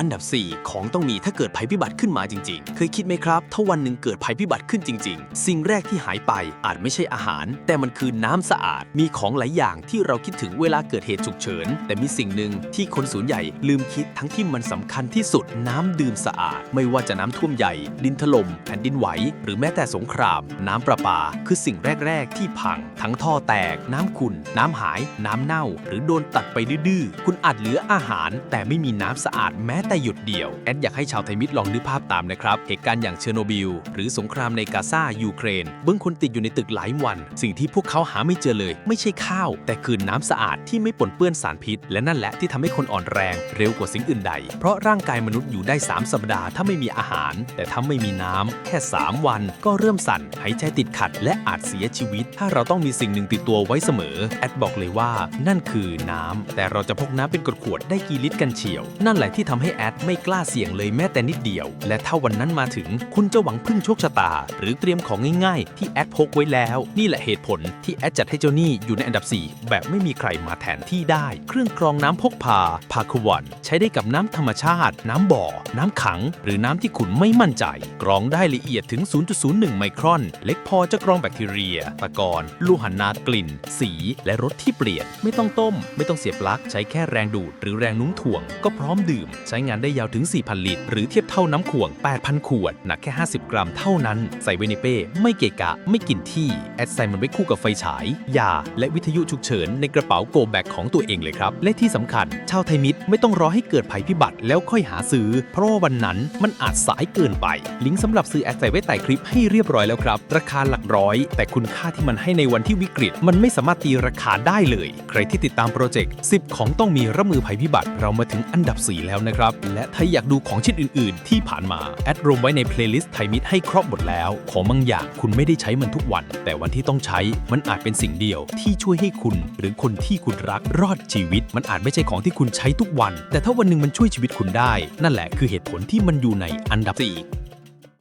อันดับ 4 ของต้องมีถ้าเกิดภัยพิบัติขึ้นมาจริง ๆ เคยคิดไหมครับ ถ้าวันหนึ่งเกิดภัยพิบัติขึ้นจริง ๆ สิ่งแรกที่หายไปอาจไม่ใช่อาหาร แต่มันคือน้ำสะอาด มีของหลายอย่างที่เราคิดถึงเวลาเกิดเหตุฉุกเฉิน แต่มีสิ่งหนึ่งที่คนส่วนใหญ่ลืมคิดทั้งที่มันสำคัญที่สุด น้ำดื่มสะอาด ไม่ว่าจะน้ำท่วมใหญ่ ดินถล่มแผ่นดินไหว หรือแม้แต่สงคราม น้ำประปา คือสิ่งแรก ๆ ที่พัง ทั้งท่อแตก น้ำขุ่นน้ำหาย น้ำเน่า หรือโดนตัดไปดื้อๆคุณอาจเหลืออาหาร แต่ไม่มีน้ำสะอาดแม้แต่หยุดเดียว แอดอยากให้ชาวไทยมิตรลองนึกภาพตามนะครับ เหตุการณ์อย่างเชอร์โนบิล หรือสงครามในกาซายูเครนบางคนติดอยู่ในตึกหลายวัน สิ่งที่พวกเขาหาไม่เจอเลย ไม่ใช่ข้าว แต่คือน้ำสะอาดที่ไม่ปนเปื้อนสารพิษ และนั่นแหละที่ทำให้คนอ่อนแรง เร็วกว่าสิ่งอื่นใด เพราะร่างกายมนุษย์อยู่ได้ 3 สัปดาห์ถ้าไม่มีอาหาร แต่ถ้าไม่มีน้ำแค่ 3 วัน ก็เริ่มสั่นหายใจติดขัด และอาจเสียชีวิต ถ้าเราต้องมีสิ่งหนึ่งติดตัวไว้เสมอแอดบอกเลยว่า นั่นคือน้ำแต่เราจะพกน้ำเป็นกรขวดได้กี่ลิตรกันเชียว นั่นแหละที่ทำให้แอดไม่กล้าเสี่ยงเลยแม้แต่นิดเดียว และถ้าวันนั้นมาถึงคุณจะหวังพึ่งโชคชะตา หรือเตรียมของง่ายๆ ที่แอดพกไว้แล้ว นี่แหละเหตุผลที่แอดจัดให้เจ้าหนี้อยู่ในอันดับ 4 แบบไม่มีใครมาแทนที่ได้ เครื่องกรองน้ำพกพาพาคุวันใช้ได้กับน้ำธรรมชาติ น้ำบ่อ น้ำขัง หรือน้ำที่คุณไม่มั่นใจ กรองได้ละเอียดถึง 0.01 ไมครอน เล็กพอจะกรองแบคทีเรีย ตะกอนลูหันนากลิ่น สี และรสที่เปลี่ยน ไม่ต้องต้ม ไม่ต้องเสียบปลั๊กใช้แค่แรงดูดหรือแรงนุ่มถ่วง ก็พร้อมดื่มใช้งานได้ยาวถึง 4,000 ลิตร หรือเทียบเท่าน้ำข่วง 8,000 ขวด หนักแค่ 50 กรัมเท่านั้น ใส่ไว้ในเป้ ไม่เกะกะ ไม่กินที่ แอดใส่มันไว้คู่กับไฟฉาย ยา และวิทยุฉุกเฉินในกระเป๋าโกแบกของตัวเองเลยครับ และที่สำคัญ ชาวไทยมิตรไม่ต้องรอให้เกิดภัยพิบัติแล้วค่อยหาซื้อ เพราะว่าวันนั้นมันอาจสายเกินไป ลิงก์สำหรับซื้อแอดใส่ไว้ใต้คลิปให้เรียบร้อยแล้วครับ ราคาหลักร้อย แต่คุณค่าที่มันให้ในวันที่วิกฤต มันไม่สามารถตีราคาได้เลย ใครที่ติดตามโปรเจกต์10 ของต้องมีรับมือภัยพิบัติเรามาถึงอันดับ 4 แล้วนะครับและถ้าอยากดูของชิ้นอื่น ๆ ที่ผ่านมาแอดรวมไว้ในเพลย์ลิสต์ไทยมิตให้ครบหมดแล้ว ของบางอย่างคุณไม่ได้ใช้มันทุกวัน แต่วันที่ต้องใช้มันอาจเป็นสิ่งเดียว ที่ช่วยให้คุณ หรือคนที่คุณรักรอดชีวิต มันอาจไม่ใช่ของที่คุณใช้ทุกวัน แต่ถ้าวันหนึ่งมันช่วยชีวิตคุณได้ นั่นแหละคือเหตุผลที่มันอยู่ในอันดับ4